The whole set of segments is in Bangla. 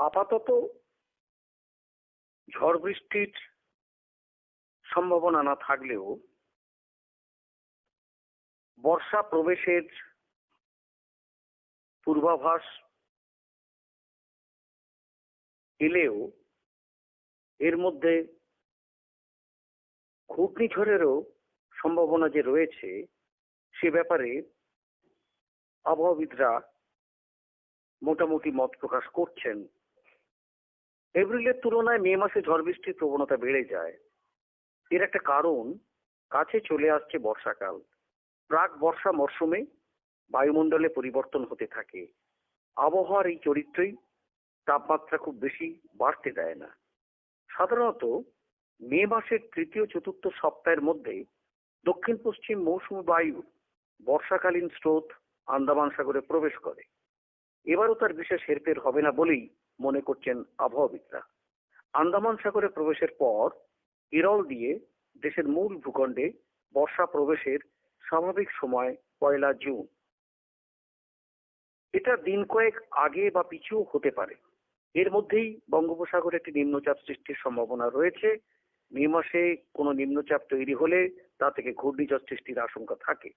আপাতত ঝড় বৃষ্টির সম্ভাবনা না থাকলেও বর্ষা প্রবেশের পূর্বাভাস এলেও এর মধ্যে ঘূর্ণিঝড়েরও সম্ভাবনা যে রয়েছে, সে ব্যাপারে আবহাওয়াবিদরা মোটামুটি মত প্রকাশ করছেন। এপ্রিলের তুলনায় মে মাসে ঝড় বৃষ্টির প্রবণতা বেড়ে যায়। এর একটা কারণ, কাছে চলে আসছে বর্ষাকাল। প্রাক বর্ষা মরশুমে বায়ুমণ্ডলে পরিবর্তন হতে থাকে। আবহাওয়ার এই চরিত্রই তাপমাত্রা খুব বেশি বাড়তে দেয় না। সাধারণত মে মাসের তৃতীয়, চতুর্থ সপ্তাহের মধ্যে দক্ষিণ পশ্চিম মৌসুমী বায়ু বর্ষাকালীন স্রোত আন্দামান সাগরে প্রবেশ করে। এবারও তার বিশেষ হেরফের হবে না বলেই মনে করছেন আবহাওয়াবিদরা। আন্দামান সাগরে প্রবেশের পর কেরল দিয়ে দেশের মূল ভূখণ্ডে বর্ষা প্রবেশের স্বাভাবিক সময় পয়লা জুন। এটা দিন কয়েক আগে বা পিছুও হতে পারে। এর মধ্যেই বঙ্গোপসাগরে একটি নিম্নচাপ সৃষ্টির সম্ভাবনা রয়েছে। মে মাসে কোনো নিম্নচাপ তৈরি হলে তা থেকে ঘূর্ণিঝড় সৃষ্টির আশঙ্কা থাকে।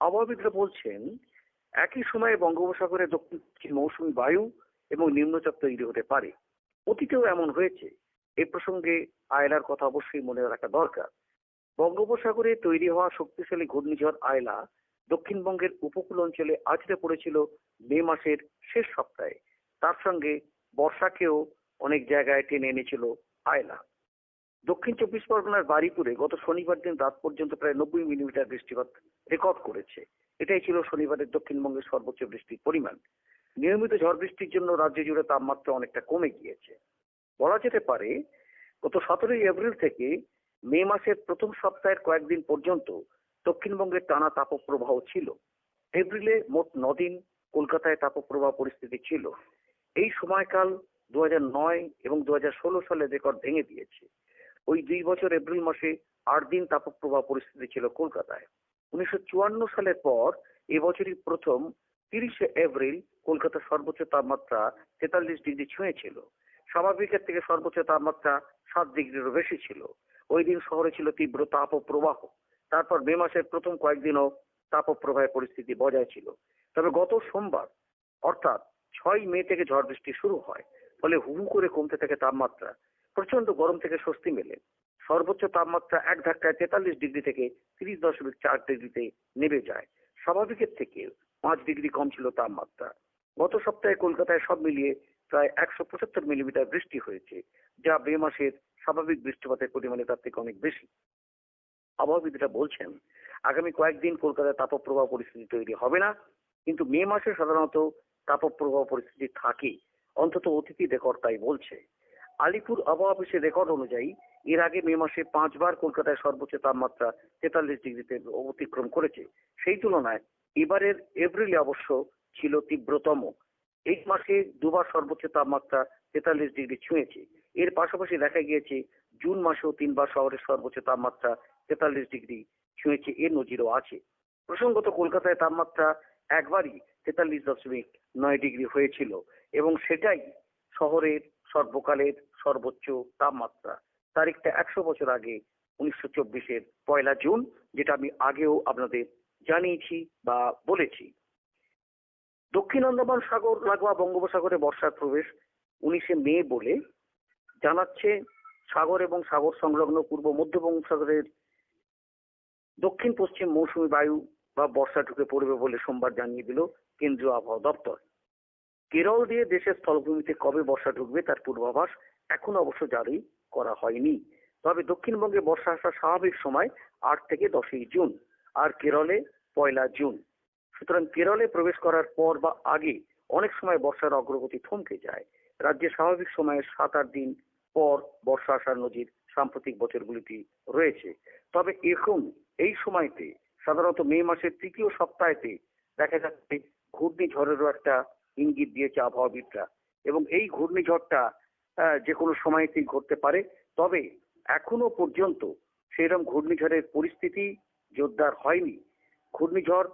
আবহাওয়াবিদরা বলছেন, একই সময়ে বঙ্গোপসাগরে দক্ষিণ মৌসুমী বায়ু এবং নিম্নচাপ তৈরি হতে পারে, অতীতেও এমন হয়েছে। এ প্রসঙ্গে আয়লার কথা অবশ্যই মনে রাখা দরকার। বঙ্গোপসাগরে তৈরি হওয়া শক্তিশালী ঘূর্ণিঝড় আয়লা দক্ষিণবঙ্গের উপকূল অঞ্চলে আছড়ে পড়েছিল মে মাসের শেষ সপ্তাহে। তার সঙ্গে বর্ষাকেও অনেক জায়গায় টেনে এনেছিল আয়লা। দক্ষিণ চব্বিশ পরগনার বারিপুরে গত শনিবার দিন রাত পর্যন্ত প্রায় নব্বই মিলিমিটার বৃষ্টিপাত রেকর্ড করেছে। এটাই ছিল শনিবারের দক্ষিণবঙ্গের সর্বোচ্চ বৃষ্টির পরিমাণ। নিয়মিত ঝড় বৃষ্টির জন্য রাজ্য জুড়ে তাপমাত্রা অনেকটা কমে গিয়েছে। বলা যেতে পারে, গত সতেরোই এপ্রিল থেকে মে মাসের প্রথম সপ্তাহের কয়েকদিন পর্যন্ত দক্ষিণবঙ্গের টানা তাপপ্রবাহ ছিল। এপ্রিলে মোট নদিন কলকাতায় তাপপ্রবাহ পরিস্থিতি ছিল। এই সময়কাল দু নয় এবং দু সালের রেকর্ড ভেঙে দিয়েছে। ওই দুই বছর এপ্রিল মাসে আট দিন তাপপ্রবাহ পরিস্থিতি ছিল কলকাতায়। উনিশশো চুয়ান্ন সালের পর এবছরই প্রথম তিরিশে এপ্রিল কলকাতার সর্বোচ্চ তাপমাত্রা তেতাল্লিশ ডিগ্রি ছুঁয়েছিল। স্বাভাবিকের থেকে সর্বোচ্চ তাপমাত্রা সাত ডিগ্রিরও বেশি ছিল। ওই দিন শহরে ছিল তীব্র তাপপ্রবাহ। তারপর মে মাসের প্রথম কয়েকদিনও তাপপ্রবাহের পরিস্থিতি বজায় ছিল। তবে গত সোমবার, অর্থাৎ ছয় মে থেকে ঝড় বৃষ্টি শুরু হয়, ফলে হু করে কমতে থাকে তাপমাত্রা। প্রচণ্ড গরম থেকে স্বস্তি মেলে। সর্বোচ্চ তাপমাত্রা এক ধাক্কায় তেতাল্লিশ ডিগ্রি থেকে তিরিশ দশমিক চার ডিগ্রিতে নেমে যায়। স্বাভাবিকের থেকে পাঁচ ডিগ্রি কম ছিল তাপমাত্রা। গত সপ্তাহে কলকাতায় সব মিলিয়ে প্রায় একশো পঁচাত্তর মিলিমিটার বৃষ্টি হয়েছে, যা মে মাসের স্বাভাবিক বৃষ্টিপাতের পরিমাণে তার থেকে অনেক বেশি। আবহাওয়াবিদরা বলছেন, আগামী কয়েকদিন কলকাতায় তাপপ্রবাহ পরিস্থিতি তৈরি হবে না, কিন্তু মে মাসে সাধারণত তাপপ্রবাহ পরিস্থিতি থাকে, অন্তত অতিথি রেকর্ড তাই বলছে। আলিপুর আবহাওয়া অফিসের রেকর্ড অনুযায়ী, এর আগে মে মাসে পাঁচবার কলকাতায় সর্বোচ্চ তাপমাত্রা তেতাল্লিশ ডিগ্রিতে অতিক্রম করেছে। সেই তুলনায় এবারের এপ্রিলে অবশ্য ছিল তীব্রতম। এই মাসে দুবার সর্বোচ্চ তাপমাত্রা তেতাল্লিশ ডিগ্রি ছুঁয়েছে। এর পাশাপাশি দেখা গিয়েছে, জুন মাসেও তিনবার শহরের সর্বোচ্চ তাপমাত্রা তেতাল্লিশ ডিগ্রি ছুঁয়েছে এর নজিরও আছে। প্রসঙ্গত, কলকাতায় তাপমাত্রা একবারই তেতাল্লিশ দশমিক নয় ডিগ্রি হয়েছিল এবং সেটাই শহরের সর্বকালের সর্বোচ্চ তাপমাত্রা। তারিখটা একশো বছর আগে উনিশশো চব্বিশের পয়লা জুন, যেটা আমি আগেও আপনাদের জানিয়েছি বা বলেছি। দক্ষিণ আন্দামান সাগর লাগোয়া বঙ্গোপসাগরে বর্ষার প্রবেশ উনিশে মে বলে জানাচ্ছে সাগর এবং সাগর সংলগ্ন পূর্ব মধ্য বঙ্গোপসাগরের দক্ষিণ পশ্চিম মৌসুমী বায়ু বা বর্ষা ঢুকে পড়বে বলে সোমবার জানিয়ে দিল কেন্দ্রীয় আবহাওয়া দপ্তর। কেরল দিয়ে দেশের স্থলভূমিতে কবে বর্ষা ঢুকবে তার পূর্বাভাস এখন অবশ্য জারি করা হয়নি। তবে দক্ষিণবঙ্গে বর্ষা আসার স্বাভাবিক সময় আট থেকে দশই জুন, আর কেরলে পয়লা জুন। সুতরাং কেরলে প্রবেশ করার পর বা আগে অনেক সময় বর্ষার অগ্রগতি থমকে যায়। রাজ্যে স্বাভাবিক সময়ে সাত আট দিন পর বর্ষা আসার নজির সাম্প্রতিক বছরগুলিতে রয়েছে। তবে এখন এই সময়তে, সাধারণত মে মাসের তৃতীয় সপ্তাহেতে দেখা যাচ্ছে ঘূর্ণিঝড়েরও একটা ইঙ্গিত দিয়েছে আবহাওয়াবিদরা। এবং এই ঘূর্ণিঝড়টা যে কোনো সময়তেই ঘটতে পারে। তবে এখনও পর্যন্ত সেরকম ঘূর্ণিঝড়ের পরিস্থিতি জোরদার হয়নি। ঘূর্ণিঝড়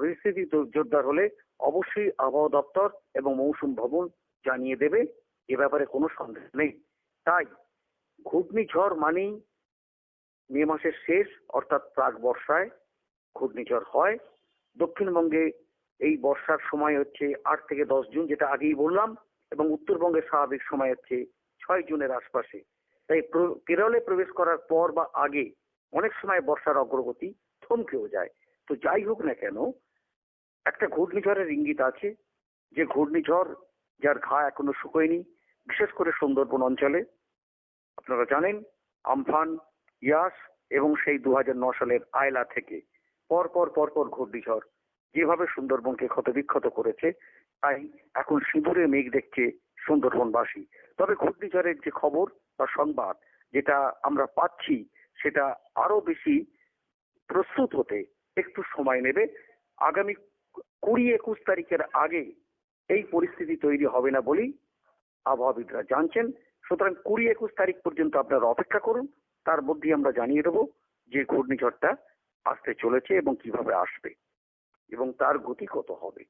পরিস্থিতি জোরদার হলে অবশ্যই আবহাওয়া দপ্তর এবং মৌসুম ভবন জানিয়ে দেবে, এ ব্যাপারে কোনো সন্দেহ নেই। তাই ঘূর্ণিঝড় মানেই মে মাসের শেষ, অর্থাৎ প্রাক বর্ষায় ঘূর্ণিঝড় হয়। দক্ষিণবঙ্গে এই বর্ষার সময় হচ্ছে আট থেকে দশ জুন, যেটা আগেই বললাম, এবং উত্তরবঙ্গের স্বাভাবিক সময় হচ্ছে ছয় জুনের আশপাশে। তাই কেরলে প্রবেশ করার পর বা আগে অনেক সময় বর্ষার অগ্রগতি থমকেও যায়। তো যাই হোক না কেন একটা ঘূর্ণিঝড়ের ইঙ্গিত আছে যে ঘূর্ণিঝড় যার ঘা এখনও শুকোয়নি, বিশেষ করে সুন্দরবন অঞ্চলে। আপনারা জানেন, আমফান, ইয়াস এবং সেই দু সালের আয়লা থেকে পর পর পর পর ঘূর্ণিঝড় যেভাবে সুন্দরবনকে ক্ষতবিক্ষত করেছে, তাই এখন সিঁদুরে মেঘ দেখছে সুন্দরবনবাসী। তবে ঘূর্ণিঝড়ের যে খবর বা সংবাদ যেটা আমরা পাচ্ছি, সেটা আরও বেশি প্রস্তুত হতে একটু সময় নেবে। আগামী কুড়ি একুশ তারিখের আগে এই পরিস্থিতি তৈরি হবে না বলেই আবহাওয়াবিদরা জানছেন। সুতরাং কুড়ি একুশ তারিখ পর্যন্ত আপনারা অপেক্ষা করুন। তার মধ্যে আমরা জানিয়ে দেবো যে ঘূর্ণিঝড়টা আসতে চলেছে এবং কীভাবে আসবে এবং তার গতি কত হবে।